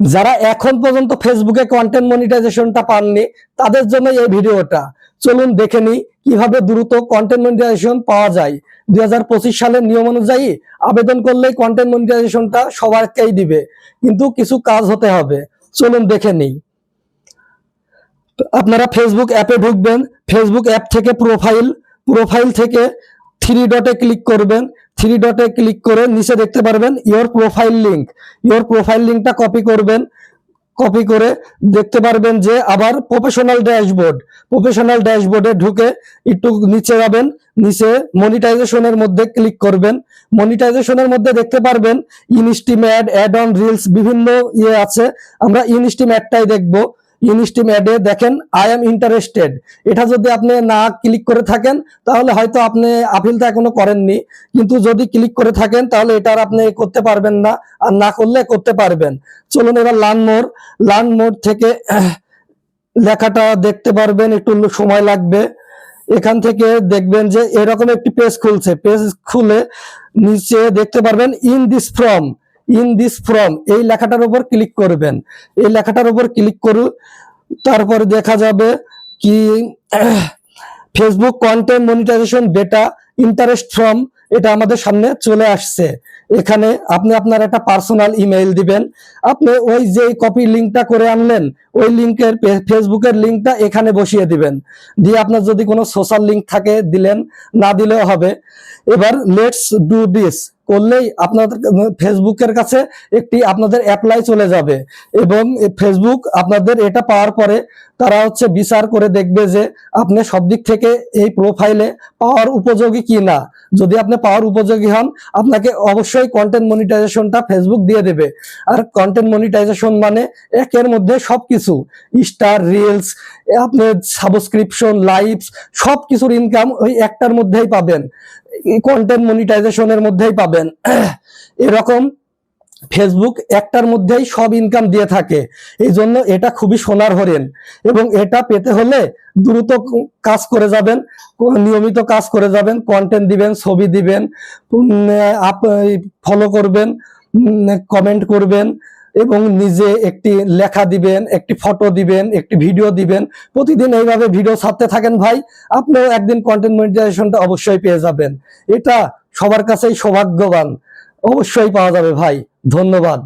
যারা এখন পর্যন্ত ফেসবুকে কন্টেন্ট মনিটাইজেশনটা পাননি, তাদের জন্য এই ভিডিওটা। চলুন দেখে নিই কীভাবে দ্রুত কন্টেন্ট মনিটাইজেশন পাওয়া যায়। দু হাজার পঁচিশ সালের নিয়ম অনুযায়ী আবেদন করলেই কন্টেন্ট মনিটাইজেশনটা সবাইকেই দিবে, কিন্তু কিছু কাজ হতে হবে। চলুন দেখে নিই। আপনারা ফেসবুক অ্যাপে ঢুকবেন ফেসবুক অ্যাপ থেকে প্রোফাইল প্রোফাইল থেকে থ্রি ডটে ক্লিক করবেন থ্রি ডটে ক্লিক করে নিচে দেখতে পারবেন your profile link your profile লিঙ্কটা কপি করবেন কপি করে দেখতে পারবেন যে আবার প্রফেশনাল ড্যাশবোর্ড প্রফেশনাল ড্যাশবোর্ডে ঢুকে একটু নিচে যাবেন, নিচে মনিটাইজেশনের মধ্যে ক্লিক করবেন। মনিটাইজেশনের মধ্যে দেখতে পারবেন instream ad ad on reels বিভিন্ন ইয়ে আছে। আমরা ইনস্টিম অ্যাডটাই দেখব। ইনস্টিম অ্যাডে দেখেন আই এম ইন্টারেস্টেড এটা যদি আপনি না ক্লিক করে থাকেন, তাহলে হয়তো আপনি আপিলটা এখনও করেননি। কিন্তু যদি ক্লিক করে থাকেন, তাহলে এটার আপনি করতে পারবেন না, আর না করলে করতে পারবেন। চলুন এবার লার্ন মোর লার্ন মোর থেকে লেখাটা দেখতে পারবেন, একটু সময় লাগবে। এখান থেকে দেখবেন যে এরকম একটি পেজ খুলছে। পেজ খুলে নিচে দেখতে পারবেন in this form in this form এই লেখাটার উপর ক্লিক করবেন। এই লেখাটার উপর ক্লিক করুন তারপর দেখা যাবে কি Facebook content monetization beta interest from এটা আমাদের সামনে চলে আসছে। এখানে আপনি আপনার একটা পার্সোনাল ইমেইল দিবেন। আপনি ওই যে কপি লিঙ্কটা করে আনলেন, ওই লিঙ্কের ফেসবুকের লিঙ্কটা এখানে বসিয়ে দিবেন। দিয়ে আপনার যদি কোনো সোশ্যাল লিঙ্ক থাকে, দিলেন, না দিলেও হবে। এবার লেটস ডু দিস করলেই আপনাদের ফেসবুকের কাছে একটি আপনাদের অ্যাপ্লাই চলে যাবে। এবং ফেসবুক আপনাদের এটা পাওয়ার পরে তারা হচ্ছে বিচার করে দেখবে যে আপনি সব দিক থেকে এই প্রোফাইলে পাওয়ার উপযোগী কি না। যদি আপনি পাওয়ার উপযোগী হন, আপনাকে অবশ্যই কন্টেন্ট মনিটাইজেশনটা ফেসবুক দিয়ে দেবে। আর কন্টেন্ট মনিটাইজেশন মানে একের মধ্যে সবকিছু। স্টার রিলস আপনার সাবস্ক্রিপশন লাইভস সব কিছুর ইনকাম ওই একটার মধ্যেই পাবেন। কন্টেন্ট মনিটাইজেশনের মধ্যেই পাবেন। এরকম ফেসবুক একটার মধ্যেই সব ইনকাম দিয়ে থাকে। এই জন্য এটা খুবই সোনার হরিণ। এবং এটা পেতে হলে দ্রুত কাজ করে যাবেন, নিয়মিত কাজ করে যাবেন কন্টেন্ট দিবেন, ছবি দিবেন আপ ফলো করবেন কমেন্ট করবেন এবং নিজে একটি লেখা দিবেন, একটি ফটো দিবেন, একটি ভিডিও দিবেন। প্রতিদিন এইভাবে ভিডিও ছাড়তে থাকেন ভাই, আপনিও একদিন কন্টেন্ট মনিটাইজেশনটা অবশ্যই পেয়ে যাবেন। এটা সবার কাছেই সৌভাগ্যবান। অবশ্যই পাওয়া যাবে ভাই। ধন্যবাদ।